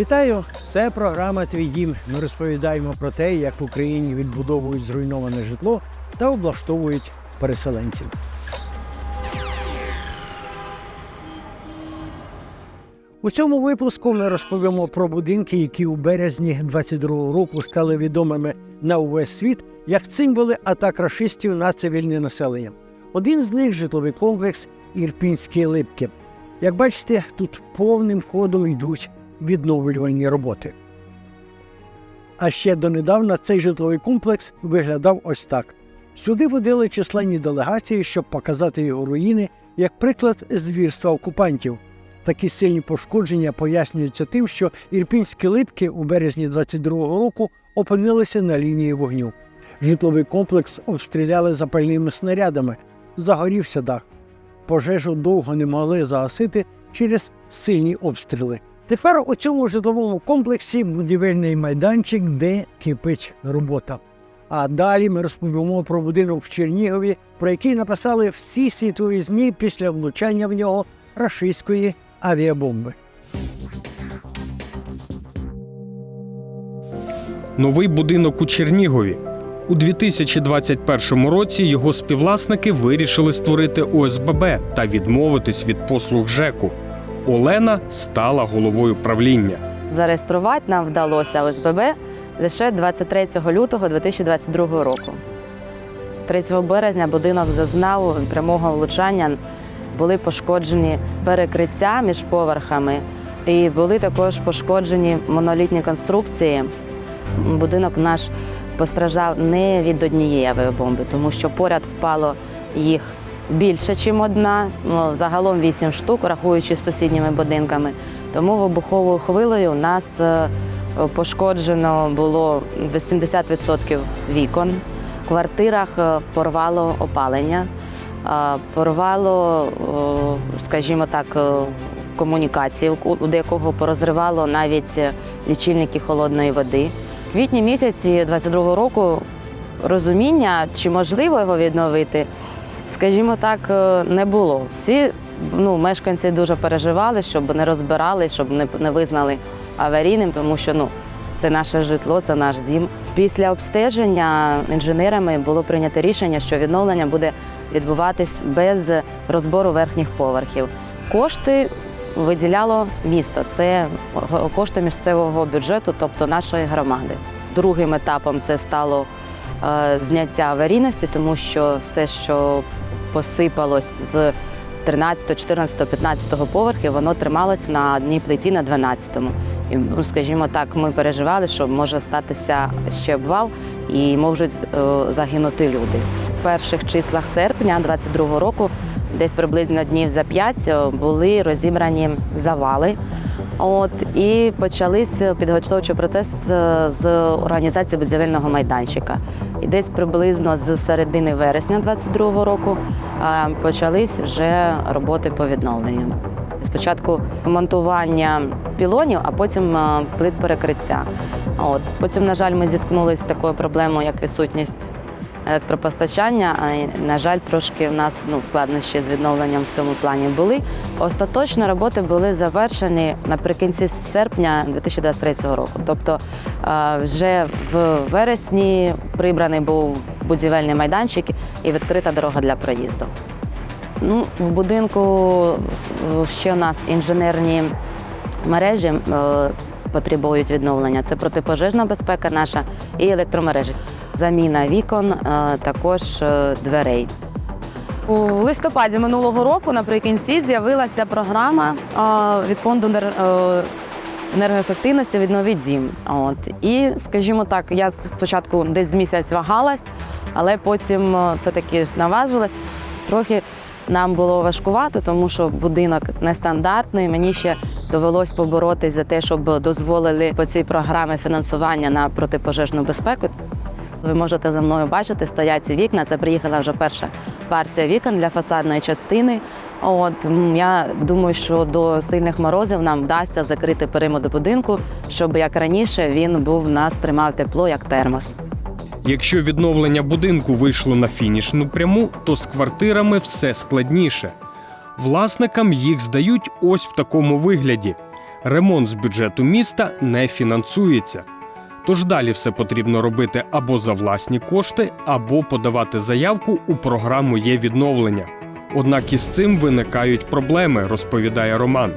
Вітаю! Це програма Твій дім. Ми розповідаємо про те, як в Україні відбудовують зруйноване житло та облаштовують переселенців. У цьому випуску ми розповімо про будинки, які у березні 22-го року стали відомими на увесь світ як символи атак рашистів на цивільне населення. Один з них житловий комплекс Ірпінські липки. Як бачите, тут повним ходом йдуть відновлювальні роботи. А ще донедавна цей житловий комплекс виглядав ось так. Сюди водили численні делегації, щоб показати його руїни як приклад звірства окупантів. Такі сильні пошкодження пояснюються тим, що ірпінські липки у березні 22-го року опинилися на лінії вогню. Житловий комплекс обстріляли запальними снарядами, загорівся дах. Пожежу довго не могли загасити через сильні обстріли. Тепер у цьому житловому комплексі будівельний майданчик, де кипить робота. А далі ми розповімо про будинок в Чернігові, про який написали всі світові ЗМІ після влучання в нього рашистської авіабомби. Новий будинок у Чернігові. У 2021 році його співвласники вирішили створити ОСББ та відмовитись від послуг ЖЕКу. Олена стала головою правління. Зареєструвати нам вдалося ОСББ лише 23 лютого 2022 року. 3 березня будинок зазнав прямого влучання. Були пошкоджені перекриття між поверхами, і були також пошкоджені монолітні конструкції. Будинок наш постраждав не від однієї авіабомби, тому що поряд впало їх більше, ніж одна. Ну, загалом вісім штук, рахуючи з сусідніми будинками. Тому вибуховою хвилею у нас е, пошкоджено було 80% вікон. В квартирах е, порвало опалення, е, порвало, скажімо так, комунікації, у деякого порозривало навіть лічильники холодної води. В квітні місяці 22-го року розуміння, чи можливо його відновити, скажімо так, е, не було. Всі ну, мешканці дуже переживали, щоб не розбирали, щоб не, не визнали аварійним, тому що ну, це наше житло, це наш дім. Після обстеження інженерами було прийнято рішення, що відновлення буде відбуватись без розбору верхніх поверхів. Кошти виділяло місто. Це кошти місцевого бюджету, тобто нашої громади. Другим етапом це стало е, зняття аварійності, тому що все, що посипалось з 13, 14, 15 поверхів, воно трималось на одній плиті на 12-му. І, ну, скажімо так, ми переживали, що може статися ще обвал і можуть е, загинути люди. В перших числах серпня 22-го року, десь приблизно днів за п'ять, е, були розібрані завали. От і почався підготовчий процес е, з організації будівельного майданчика. І десь приблизно з середини вересня 22-го року е, почались вже роботи по відновленню. Спочатку монтування пілонів, а потім е, плит перекриття. От потім, на жаль, ми зіткнулися з такою проблемою, як відсутність електропостачання. А, на жаль, трошки в нас ну, складнощі з відновленням в цьому плані були. Остаточно роботи були завершені наприкінці серпня 2023 року. Тобто вже в вересні прибраний був будівельний майданчик і відкрита дорога для проїзду. Ну, в будинку ще у нас інженерні мережі е, потребують відновлення. Це протипожежна безпека наша і електромережі. Заміна вікон, е, також е, дверей. У листопаді минулого року наприкінці з'явилася програма е, від фонду енергоефективності «Відновіть дім. От. І, скажімо так, я спочатку десь з місяць вагалась, але потім все-таки наважилась. Трохи нам було важкувато, тому що будинок нестандартний. Мені ще довелось поборотись за те, щоб дозволили по цій програмі фінансування на протипожежну безпеку. Ви можете за мною бачити, стоять ці вікна. Це приїхала вже перша партія вікон для фасадної частини. От я думаю, що до сильних морозів нам вдасться закрити периметр будинку, щоб як раніше він був нас тримав тепло як термос. Якщо відновлення будинку вийшло на фінішну пряму, то з квартирами все складніше. Власникам їх здають ось в такому вигляді. Ремонт з бюджету міста не фінансується. Тож далі все потрібно робити або за власні кошти, або подавати заявку у програму є відновлення. Однак із цим виникають проблеми, розповідає Роман.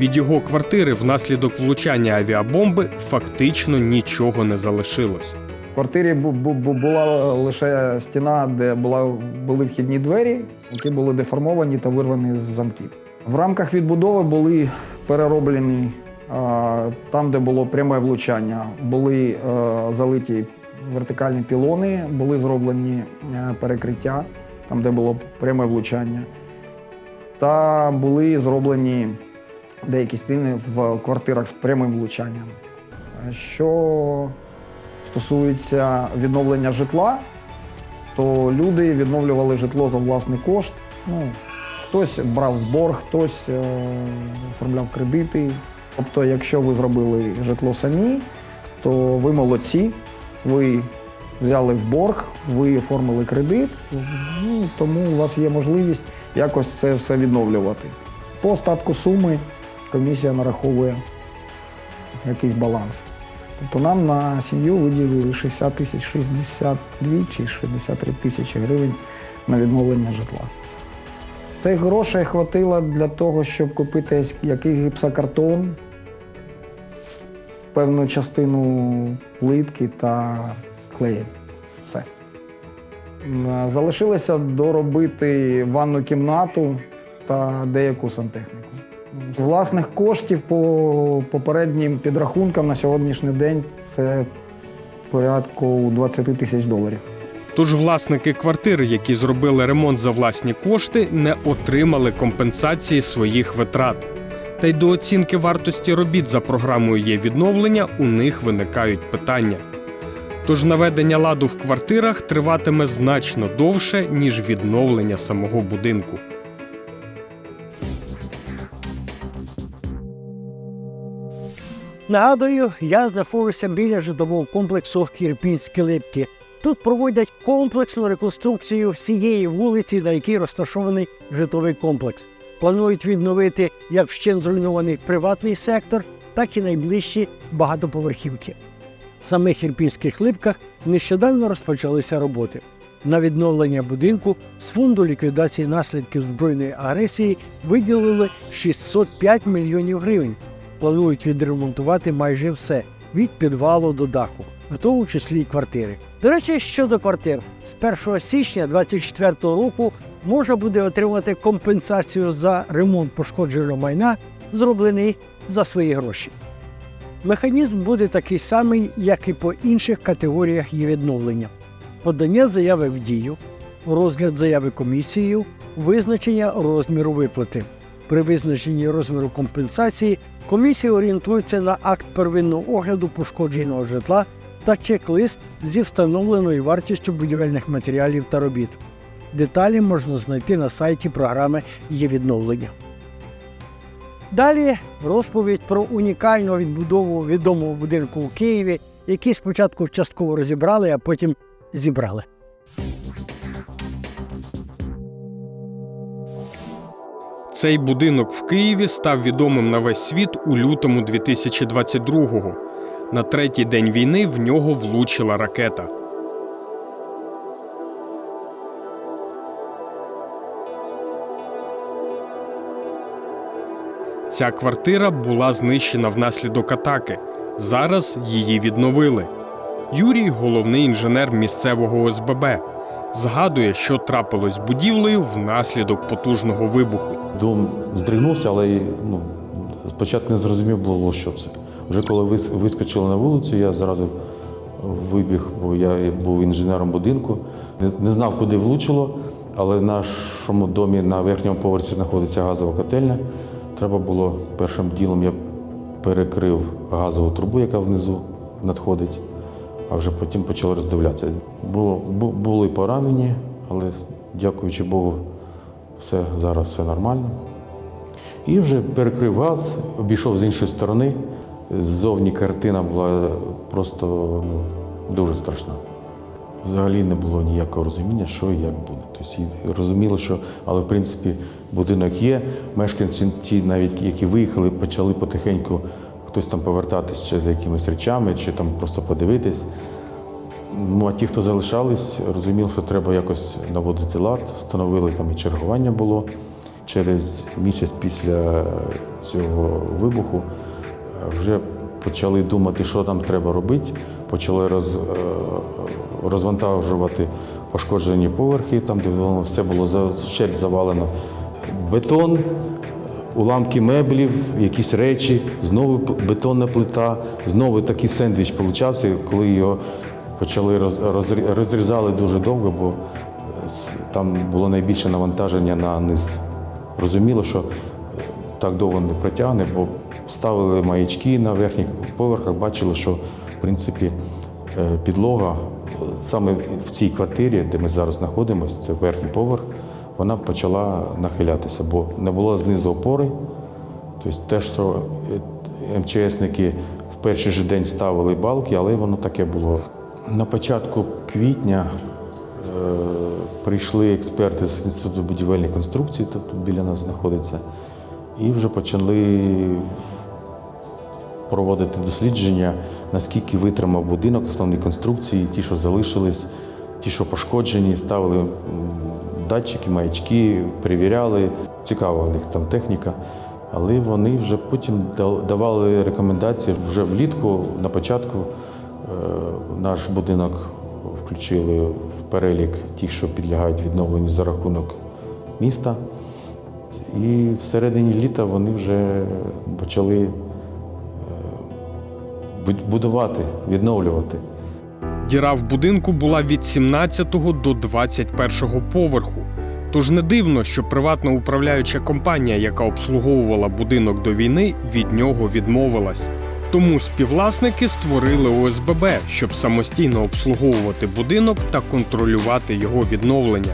Від його квартири внаслідок влучання авіабомби фактично нічого не залишилось. В квартирі бу- бу- бу- була лише стіна, де була, були вхідні двері, які були деформовані та вирвані з замків. В рамках відбудови були перероблені там, де було пряме влучання, були е, залиті вертикальні пілони, були зроблені е, перекриття там, де було пряме влучання, та були зроблені деякі стіни в квартирах з прямим влучанням. Що стосується відновлення житла, то люди відновлювали житло за власний кошт. Ну, хтось брав борг, хтось е, оформляв кредити. Тобто, якщо ви зробили житло самі, то ви молодці, ви взяли в борг, ви оформили кредит, ну, тому у вас є можливість якось це все відновлювати. По остатку суми комісія нараховує якийсь баланс. Тобто нам на сім'ю виділили 60 тисяч 62 чи 63 тисячі гривень на відновлення житла. Цих грошей хватило для того, щоб купити якийсь гіпсокартон, певну частину плитки та клею. Все. Залишилося доробити ванну кімнату та деяку сантехніку. З власних коштів по попереднім підрахункам на сьогоднішній день це порядку 20 тисяч доларів. Тож власники квартир, які зробили ремонт за власні кошти, не отримали компенсації своїх витрат. Та й до оцінки вартості робіт за програмою є відновлення, у них виникають питання. Тож наведення ладу в квартирах триватиме значно довше, ніж відновлення самого будинку. Нагадую, я знаходжуся біля житлового комплексу Кірпінські липки. Тут проводять комплексну реконструкцію всієї вулиці, на якій розташований житловий комплекс. Планують відновити як вщент зруйнований приватний сектор, так і найближчі багатоповерхівки. В самих Ірпінських липках нещодавно розпочалися роботи. На відновлення будинку з фонду ліквідації наслідків збройної агресії виділили 605 мільйонів гривень планують відремонтувати майже все від підвалу до даху, в тому числі й квартири. До речі, щодо квартир, з 1 січня 2024 року можна буде отримати компенсацію за ремонт пошкодженого майна, зроблений за свої гроші. Механізм буде такий самий, як і по інших категоріях її відновлення: подання заяви в дію, розгляд заяви комісією, визначення розміру виплати. При визначенні розміру компенсації комісія орієнтується на акт первинного огляду пошкодженого житла та чек-лист зі встановленою вартістю будівельних матеріалів та робіт. Деталі можна знайти на сайті програми є відновлення. Далі розповідь про унікальну відбудову відомого будинку у Києві, який спочатку частково розібрали, а потім зібрали. Цей будинок в Києві став відомим на весь світ у лютому 2022-го. На третій день війни в нього влучила ракета. Ця квартира була знищена внаслідок атаки. Зараз її відновили. Юрій головний інженер місцевого ОСББ. Згадує, що трапилось з будівлею внаслідок потужного вибуху. Дом здригнувся, але ну, спочатку не зрозумів було, що це. Вже коли вискочили на вулицю, я зразу вибіг, бо я був інженером будинку. Не, знав, куди влучило, але в нашому домі на верхньому поверсі знаходиться газова котельня. Треба було першим ділом я перекрив газову трубу, яка внизу надходить, а вже потім почали роздивлятися. Було, були поранені, але дякуючи Богу, все зараз все нормально. І вже перекрив газ, обійшов з іншої сторони. Ззовні картина була просто ну, дуже страшна. взагалі не було ніякого розуміння, що і як буде. Тобто розуміло, що, але в принципі будинок є. Мешканці, ті, навіть які виїхали, почали потихеньку хтось там повертатись ще за якимись речами, чи там просто подивитись. Ну, а ті, хто залишались, розуміли, що треба якось наводити лад, встановили там і чергування було. Через місяць після цього вибуху е, вже почали думати, що там треба робити. Почали роз, е, розвантажувати пошкоджені поверхи, там, де воно все було вщерть завалено. Бетон, уламки меблів, якісь речі, знову бетонна плита, знову такий сендвіч получався, коли його почали роз, розрі- розрізали дуже довго, бо е, там було найбільше навантаження на низ. Розуміло, що е, так довго не протягне, бо ставили маячки на верхніх поверхах, бачили, що в принципі е, підлога саме в цій квартирі, де ми зараз знаходимося, це верхній поверх, вона почала нахилятися, бо не було знизу опори. Тобто те, що е, МЧСники в перший же день ставили балки, але воно таке було. На початку квітня е, прийшли експерти з Інституту будівельних конструкцій, тут біля нас знаходиться, і вже почали проводити дослідження, наскільки витримав будинок, основні конструкції, ті, що залишились, ті, що пошкоджені, ставили датчики, маячки, перевіряли. Цікава у них там техніка. Але вони вже потім давали рекомендації вже влітку, на початку е, наш будинок включили в перелік тих, що підлягають відновленню за рахунок міста. І всередині літа вони вже почали будувати, відновлювати. Діра в будинку була від 17 до 21 поверху. Тож не дивно, що приватна управляюча компанія, яка обслуговувала будинок до війни, від нього відмовилась. Тому співвласники створили ОСББ, щоб самостійно обслуговувати будинок та контролювати його відновлення.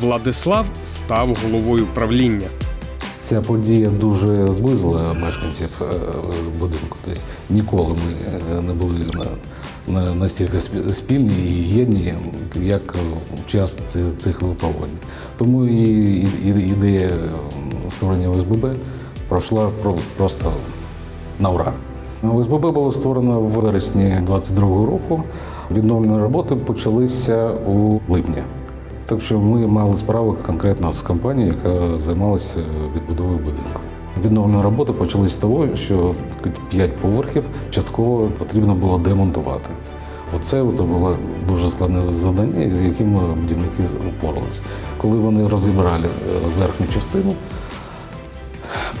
Владислав став головою правління. Ця подія дуже зблизила мешканців е, будинку. Тобто ніколи ми е, не були на, на настільки спільні і єдні, як в час цих випробувань. Тому і, ідея створення ОСББ пройшла про- просто на ура. ОСББ було створено в вересні 22-го року. Відновлені роботи почалися у липні. Так що ми мали справу конкретно з компанією, яка займалася відбудовою будинку. Відновлені роботи почалися з того, що п'ять поверхів частково потрібно було демонтувати. Оце було дуже складне завдання, з яким будівники впоралися. Коли вони розібрали е, верхню частину,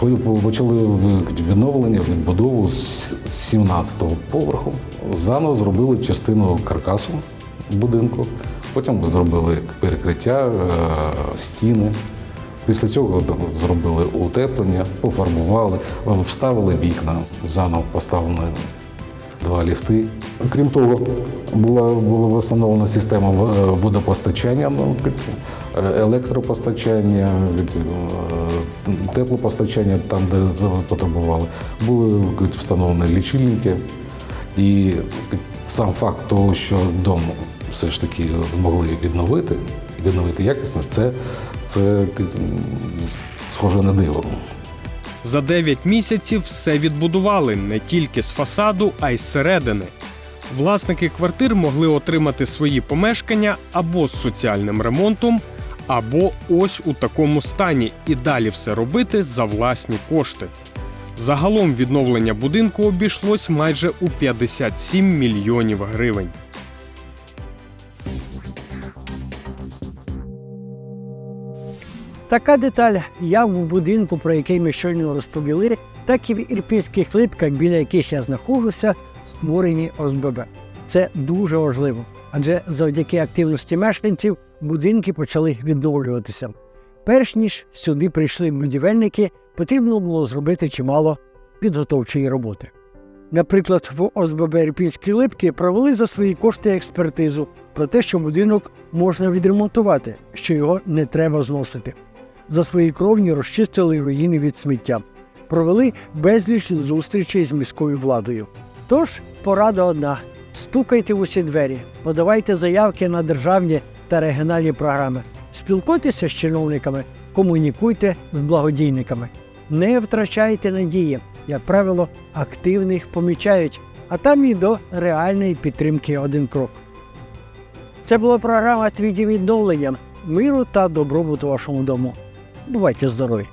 по- по- почали відновлення, відбудову з 17-го поверху. Заново зробили частину каркасу будинку, потім зробили перекриття, е, стіни. Після цього зробили утеплення, пофарбували, вставили вікна, заново поставлені два ліфти. Крім того, була, була встановлена система е, водопостачання, ну, е, електропостачання, е, теплопостачання там, де потребували. Були встановлені лічильники. І сам факт того, що дом все ж таки змогли відновити, відновити якісно, це, це схоже на диво. За 9 місяців все відбудували не тільки з фасаду, а й зсередини. Власники квартир могли отримати свої помешкання або з соціальним ремонтом, або ось у такому стані і далі все робити за власні кошти. Загалом відновлення будинку обійшлось майже у 57 мільйонів гривень. Така деталь як в будинку, про який ми щойно розповіли, так і в ірпінських липках, біля яких я знаходжуся, створені ОСББ. Це дуже важливо, адже завдяки активності мешканців будинки почали відновлюватися. Перш ніж сюди прийшли будівельники, потрібно було зробити чимало підготовчої роботи. Наприклад, в ОСББ Ірпінські липки провели за свої кошти експертизу про те, що будинок можна відремонтувати, що його не треба зносити. За свої кровні розчистили руїни від сміття, провели безліч зустрічей з міською владою. Тож порада одна: Стукайте в усі двері, подавайте заявки на державні та регіональні програми, спілкуйтеся з чиновниками, комунікуйте з благодійниками. Не втрачайте надії. Як правило, активних помічають, а там і до реальної підтримки один крок. Це була програма Твій відновлення миру та добробуту вашому дому. Бувайте здорові!